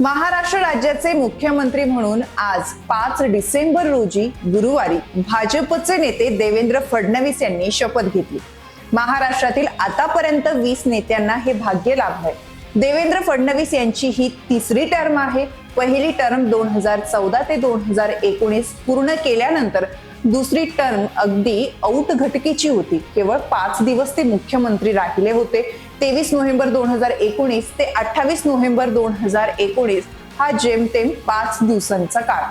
महाराष्ट्र राज्याचे मुख्यमंत्री म्हणून आज पाच डिसेंबर रोजी गुरुवारी भाजपचे नेते देवेंद्र फडणवीस यांनी शपथ घेतली. महाराष्ट्रातील आतापर्यंत वीस नेत्यांना हे भाग्य लाभलंय देवेंद्र फडणवीस यांची ही तिसरी टर्म आहे. पहिली टर्म दोन हजार चौदा ते दोन हजार एकोणीस पूर्ण केल्यानंतर दुसरी टर्म अगदी औट घटकीची होती. केवळ पाच दिवस ते मुख्यमंत्री राहिले होते. तेवीस नोव्हेंबर दोन हजार एकोणीस ते अठ्ठावीस नोव्हेंबर दोन हजार एकोणीस हा जेमतेम पाच दिवसांचा काळ.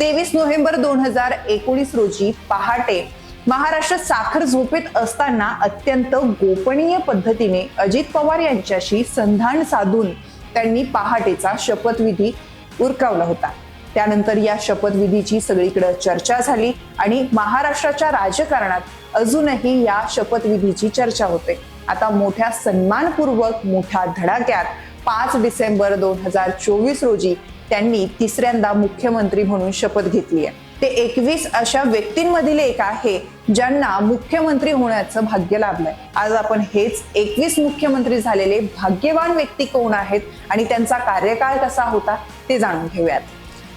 तेवीस नोव्हेंबर दोन हजार एकोणीस रोजी पहाटे महाराष्ट्र साखर झोपेत असताना अत्यंत गोपनीय पद्धतीने अजित पवार यांच्याशी संधान साधून त्यांनी पहाटेचा शपथविधी उरकावला होता. त्यानंतर या शपथविधीची सगळीकडे चर्चा झाली आणि महाराष्ट्राच्या राजकारणात अजूनही या शपथविधीची चर्चा होते. आता मोठ्या सन्मानपूर्वक मोठ्या धडाक्यात पाच डिसेंबर दोन हजार चोवीस रोजी त्यांनी तिसऱ्यांदा मुख्यमंत्री म्हणून शपथ घेतली आहे. ते एकवीस अशा व्यक्तींमधील एक आहे ज्यांना मुख्यमंत्री होण्याचं भाग्य लाभलंय. आज आपण हेच एकवीस मुख्यमंत्री झालेले भाग्यवान व्यक्ती कोण आहेत आणि त्यांचा कार्यकाळ कसा होता ते जाणून घेऊयात.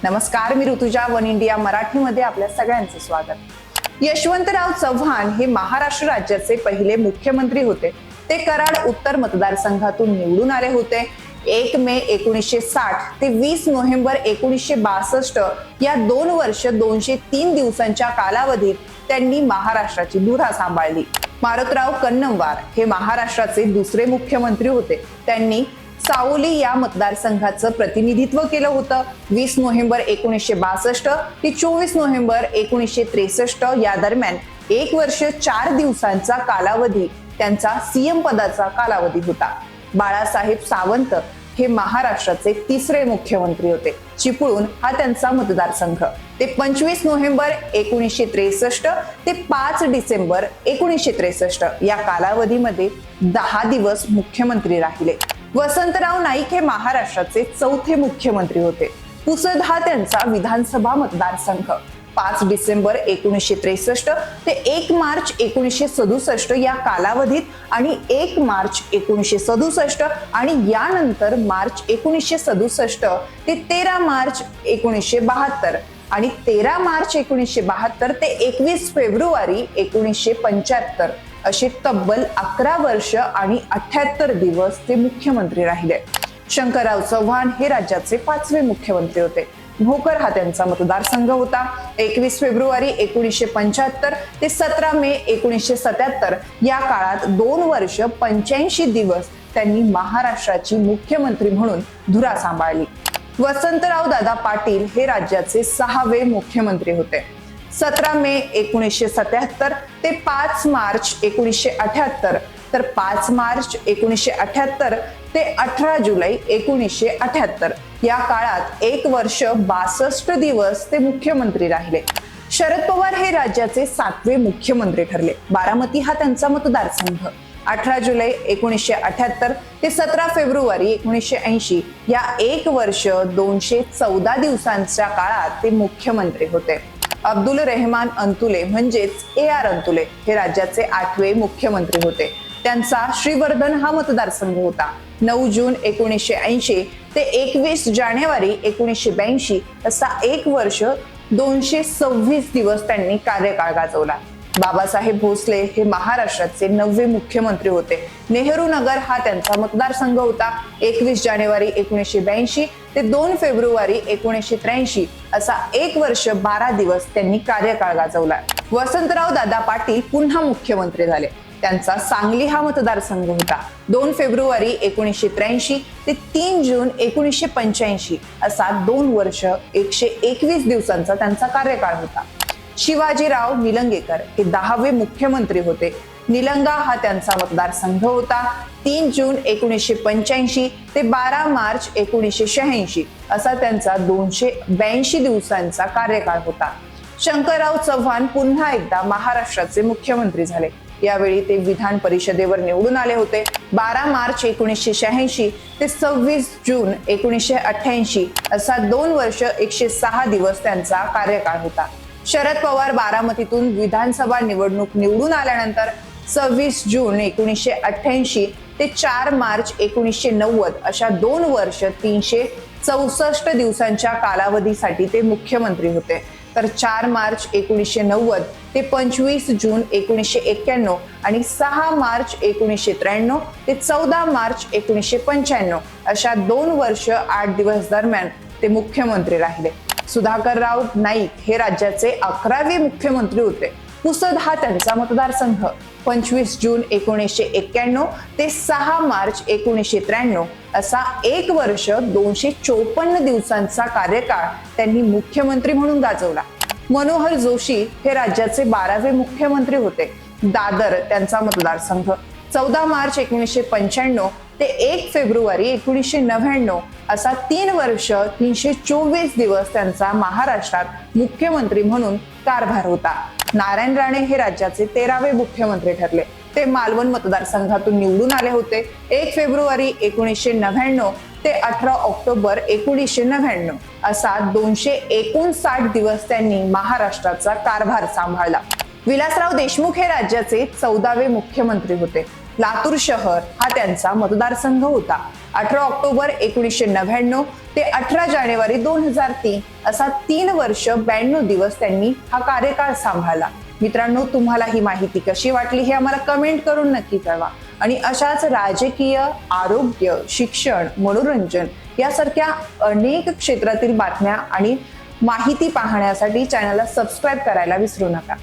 नमस्कार मी ऋतुजा वन इंडिया मराठीमध्ये आपल्या सगळ्यांचं स्वागत. यशवंतराव चव्हाण हे महाराष्ट्र राज्याचे पहिले मुख्यमंत्री होते. ते कराड उत्तर मतदारसंघातून निवडून आले होते. एक मे एकोणीसशे साठ ते वीस नोव्हेंबर एकोणीसशे बासष्ट या दोन वर्ष दोनशे तीन दिवसांच्या कालावधीत त्यांनी महाराष्ट्राची धुरा सांभाळली. मारतराव कन्नमवार हे महाराष्ट्राचे दुसरे मुख्यमंत्री होते. त्यांनी सावली या मतदारसंघाचं प्रतिनिधित्व केलं होतं. वीस नोव्हेंबर एकोणीसशे बासष्ट ते चोवीस नोव्हेंबर एकोणीसशे त्रेसष्ट या दरम्यान एक वर्ष चार दिवसांचा कालावधी त्यांचा सीएम पदाचा कालावधी होता. बाळासाहेब सावंत हे महाराष्ट्राचे तिसरे मुख्यमंत्री होते. चिपळूण हा त्यांचा मतदारसंघ. ते पंचवीस नोव्हेंबर एकोणीसशे त्रेसष्ट ते पाच डिसेंबर एकोणीसशे त्रेसष्ट या कालावधीमध्ये दहा दिवस मुख्यमंत्री राहिले. वसंतराव नाईक हे महाराष्ट्राचे चौथे मुख्यमंत्री होते. पुसद हा त्यांचा विधानसभा मतदारसंघ. पाच डिसेंबर एकोणीसशे त्रेसष्ट ते एक मार्च एकोणीसशे सदुसष्ट या कालावधीत आणि एक मार्च एकोणीसशे सदुसष्ट आणि यानंतर मार्च एकोणीसशे सदुसष्ट ते तेरा मार्च एकोणीसशे बहात्तर आणि तेरा मार्च एकोणीसशे बहात्तर ते एकवीस फेब्रुवारी एकोणीसशे पंच्याहत्तर. असे तब्बल अकरा वर्ष आणि अठ्याहत्तर दिवस ते मुख्यमंत्री राहिले. शंकरराव चव्हाण हे राज्याचे पाचवे मुख्यमंत्री होते. भोकर हा त्यांचा मतदारसंघ होता. एकवीस फेब्रुवारी एकोणीसशे पंच्याहत्तर ते सतरा मे एकोणीसशे सत्याहत्तर या काळात दोन वर्ष पंच्याऐंशी दिवस त्यांनी महाराष्ट्राची मुख्यमंत्री म्हणून धुरा सांभाळली. वसंतराव दादा पाटील हे राज्याचे सहावे मुख्यमंत्री होते. सतरा मे एकोणीसशे सत्याहत्तर ते पाच मार्च एकोणीसशे अठ्याहत्तर. तर पाच मार्च एकोणीसशे अठ्याहत्तर ते अठरा जुलै एकोणीसशे अठ्याहत्तर. या काळात एक वर्ष बासष्ट दिवस ते मुख्यमंत्री राहिले. शरद पवार हे राज्याचे सातवे मुख्यमंत्री ठरले. बारामती हा त्यांचा मतदारसंघ. अठरा जुलै एकोणीसशे अठ्याहत्तर ते सतरा फेब्रुवारी एकोणीसशे ऐंशी. या एक वर्ष दोनशे चौदा दिवसांच्या काळात ते मुख्यमंत्री होते. अब्दुल रेहमान अंतुले म्हणजेच ए आर अंतुले हे राज्याचे आठवे मुख्यमंत्री होते. त्यांचा श्रीवर्धन हा मतदारसंघ होता. नऊ जून एकोणीसशे ऐंशी ते एकवीस जानेवारी एकोणीसशे ब्याऐंशी असा एक वर्ष दोनशे सव्वीस दिवस त्यांनी कार्यकाळ गाजवला. बाबासाहेब भोसले हे महाराष्ट्राचे नववे मुख्यमंत्री होते. नेहरू नगर हा त्यांचा मतदारसंघ होता. एकवीस जानेवारी एकोणीसशे ब्याऐंशी ते दोन फेब्रुवारी एकोणीसशे त्र्याऐंशी असा एक वर्ष बारा दिवस त्यांनी कार्यकाळ गाजवला. वसंतराव दादा पाटील पुन्हा मुख्यमंत्री झाले. त्यांचा सांगली हा मतदारसंघ होता. दोन फेब्रुवारी एकोणीसशे त्र्याऐंशी ते तीन जून एकोणीसशे पंच्याऐंशी असा दोन वर्ष एकशे एकवीस दिवसांचा त्यांचा कार्यकाळ होता. शिवाजीराव निलंगेकर हे दहावे मुख्यमंत्री होते. निलंगा हा त्यांचा मतदारसंघ होता. तीन जून एकोणीसशे पंच्याऐंशी ते बारा मार्च एकोणीसशे शहाऐंशी असा त्यांचा दोनशे ब्याऐंशी दिवसांचा कार्यकाळ होता. शंकरराव चव्हाण पुन्हा एकदा महाराष्ट्राचे मुख्यमंत्री झाले. यावेळी ते विधान परिषदेवर निवडून आले होते. बारा मार्च एकोणीसशे शहाऐंशी ते सव्वीस जून एकोणीसशे अठ्ठ्याऐंशी असा दोन वर्ष एकशे सहा दिवस त्यांचा कार्यकाळ होता. शरद पवार बारामतीतून विधानसभा निवडणूक निवडून आल्यानंतर सव्वीस जून एकोणीसशे अठ्ठ्याऐंशी ते चार मार्च एकोणीसशे नव्वद अशा दोन वर्ष तीनशे चौसष्ट दिवसांच्या कालावधीसाठी ते मुख्यमंत्री होते. तर चार मार्च एकोणीसशे नव्वद ते पंचवीस जून एकोणीसशे एक्क्याण्णव आणि सहा मार्च एकोणीसशे त्र्याण्णव ते चौदा मार्च एकोणीसशे पंच्याण्णव अशा दोन वर्ष आठ दिवस दरम्यान ते मुख्यमंत्री राहिले. सुधाकरराव नाईक हे राज्याचे अकरावे मुख्यमंत्री होते. पुसद हा त्यांचा मतदारसंघ. पंचवीस जून एकोणीसशे एक्क्याण्णव ते सहा मार्च एकोणीसशे त्र्याण्णव असा एक वर्ष दोनशे चोपन्न दिवसांचा कार्यकाळ त्यांनी मुख्यमंत्री म्हणून गाजवला. मनोहर जोशी हे राज्याचे बारावे मुख्यमंत्री होते. दादर त्यांचा मतदारसंघ. चौदा मार्च एकोणीसशे पंच्याण्णव ते एक फेब्रुवारी एकोणीसशे नव्याण्णव असा तीन वर्ष तीनशे चोवीस दिवस त्यांचा महाराष्ट्रात मुख्यमंत्री म्हणून कारभार होता. नारायण राणे हे राज्याचे तेरावे मुख्यमंत्री ठरले. ते मालवण मतदारसंघातून निवडून आले होते. एक फेब्रुवारी एकोणीसशे नव्याण्णव ते अठरा ऑक्टोबर एकोणीसशे नव्याण्णव असा दोनशे एकोणसाठ दिवस त्यांनी महाराष्ट्राचा कारभार सांभाळला. विलासराव देशमुख हे राज्याचे चौदावे मुख्यमंत्री होते. लातूर शहर हा त्यांचा मतदारसंघ होता. अठरा ऑक्टोबर एकोणीसशे नव्याण्णव ते अठरा जानेवारी दोन हजार तीन असा तीन वर्ष ब्याण्णव दिवस त्यांनी हा कार्यकाळ सांभाळला. मित्रांनो तुम्हाला ही माहिती कशी वाटली हे आम्हाला कमेंट करून नक्की कळवा. आणि अशाच राजकीय आरोग्य शिक्षण मनोरंजन यासारख्या अनेक क्षेत्रातील बातम्या आणि माहिती पाहण्यासाठी चॅनलला सबस्क्राईब करायला विसरू नका.